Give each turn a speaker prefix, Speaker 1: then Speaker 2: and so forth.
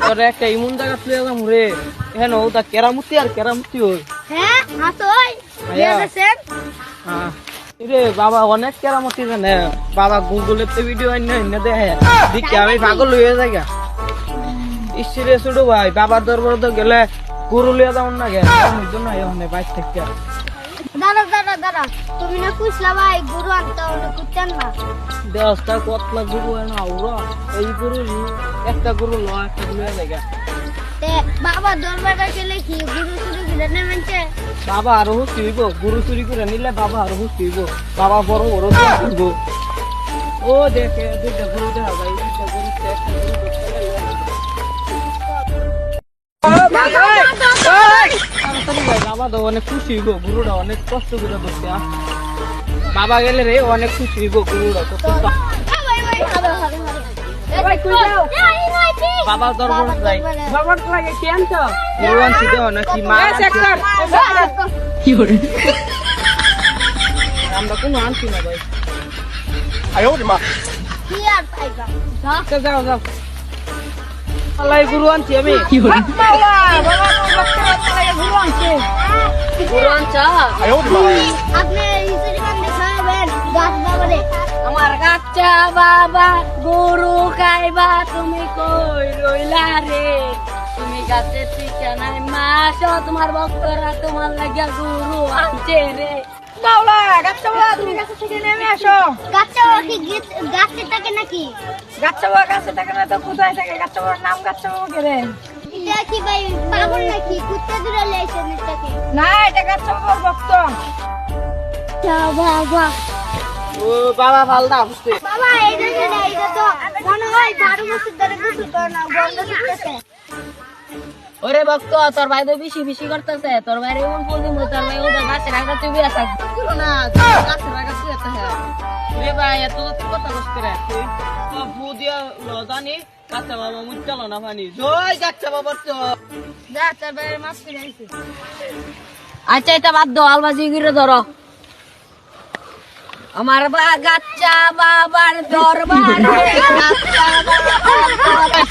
Speaker 1: তোরে একটা ইমন জায়গা তুলে এলাম রে। হ্যাঁ ওটা কেরামতি আর কেরামতি ওই।
Speaker 2: হ্যাঁ।
Speaker 1: হ্যাঁ রে বাবা অনেক কেরামতি জানে। বাবা গুগলের তো ভিডিও আইন না দেখে দেখি আমি পাগল হয়ে যাই ইসরে ছোট ভাই বাবার দরবার তো গেলে গরু লিয়ে যাবেন না গে। আমার জন্য বাইক থেকে।
Speaker 2: দাঁড়া দাঁড়া দাঁড়া তুমি না কুসলা ভাই গুরু আনতে হবে কুচান না
Speaker 1: দেওয়াটা কতলা গরু না ওরা এই গরু একটা গরু ল একটা গরু জায়গা
Speaker 2: তে বাবা দরবারে গেলে কি গুরু শুরু করে নেমেছে
Speaker 1: বাবা আরও হইব গরু চুরি করে নিলে বাবা আরও হইব। বাবা বড় বড় হইব। ও দেখে দুইটা গরু দেখা যায় দুইটা গরু একটা গরু বাবা তো অনেক খুশি হইব গরুটা অনেক কষ্ট করে আহ। বাবা গেলে রে অনেক খুশি হইব যাও? বাবা দরবার যাই বাবার লাগে মা আমরা কোনো আনছি না ভাই আচ্ছা, যাও যাও আল্লাহ গুরু আনছি আমি কি
Speaker 2: মান গাছ বাবারে
Speaker 3: আমার কাচ্চা বাবা গরু খাইবা তুমি কই রইলা রে। তুমি গাছে ঠিকানায় মাস তোমার ভক্তরা তোমার লাগিয়া গরু আনছে রে গাচ্চা বাবা গাছে থেকে
Speaker 2: গাছটা নাকি?
Speaker 3: গাচ্চা বাবা গাছে থাকে না তো কোথায় থাকে গাচ্চা বাবার নাম গাচ্চা বাবা কে রে?
Speaker 2: এটা কি ভাই পাগল নাকি? কুত্তা দূরে লাইছেন এটাকে
Speaker 3: না এটা গাচ্চা ভক্ত?
Speaker 2: বাবা।
Speaker 1: ও বাবা ভালদা বুঝতে
Speaker 2: বাবা এই যে এটা এটা তো মনে হয় বারো বছর ধরে কিছু করে না বন্ধ করতেছে।
Speaker 3: ওরে ভক্ত তোর ভাই তো বেশি বেশি করতেছে। তোর ভাই এমন বলি তোর ভাই ওদের গাছের আগা তুই বিয়া থাকবি।
Speaker 1: না গাছের আগা তুই রে ভাই এত তো কথা বুঝতে রে? তুই তো ভূ দিয়া লজানি কাঁচা বাবা মুচ্চাল না পানি জয় কাঁচা বাবার তো।
Speaker 2: যা তোর ভাইয়ের মাছ করে আইছি।
Speaker 3: আচ্ছা এটা বাদ দাও আলবাজি ঘিরে ধরো। আমার বা গাচ্চা বাবার দরবারে। গাচ্চা বাবার